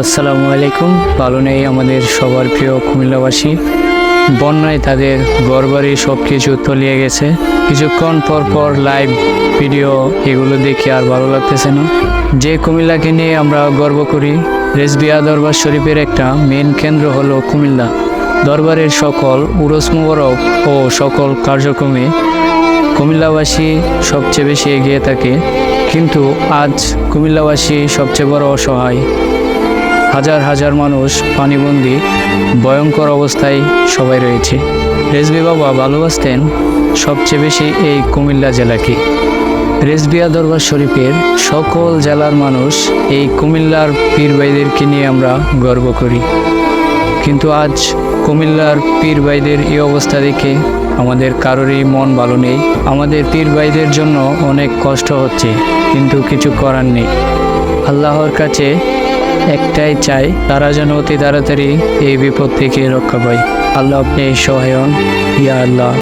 আসসালামু আলাইকুম। ভালো নেই আমাদের সবার প্রিয় কুমিল্লাবাসী। বন্যায় তাদের ঘরবাড়ি সব কিছু তলিয়ে গেছে। কিছুক্ষণ পর পর লাইভ ভিডিও এগুলো দেখে আর ভালো লাগতেছে না। যে কুমিল্লাকে নিয়ে আমরা গর্ব করি, রেসবিয়া দরবার শরীফের একটা মেন কেন্দ্র হলো কুমিল্লা। দরবারের সকল উরস মুবারক ও সকল কার্যক্রমে কুমিল্লাবাসী সবচেয়ে বেশি এগিয়ে থাকে। কিন্তু আজ কুমিল্লাবাসী সবচেয়ে বড় অসহায়। হাজার হাজার মানুষ পানিবন্দি, ভয়ঙ্কর অবস্থায় সবাই রয়েছে। রেজবি বাবা ভালোবাসতেন? সবচেয়ে বেশি এই কুমিল্লা জেলাকে রেজবিয়া দরবার শরীফের সকল জেলার মানুষ এই কুমিল্লার পীর ভাইদেরকে নিয়ে আমরা গর্ব করি। কিন্তু আজ কুমিল্লার পীর ভাইদের এই অবস্থা দেখে আমাদের কারোরই মন ভালো নেই। আমাদের পীর ভাইদের জন্য অনেক কষ্ট হচ্ছে, কিন্তু কিছু করার নেই। আল্লাহর কাছে একটাই চাই, তারা যেন অতি তাড়াতাড়ি এই বিপদ থেকে রক্ষা পায়। আল্লাহ আপনি সহায়ন ইয়া আল্লাহ।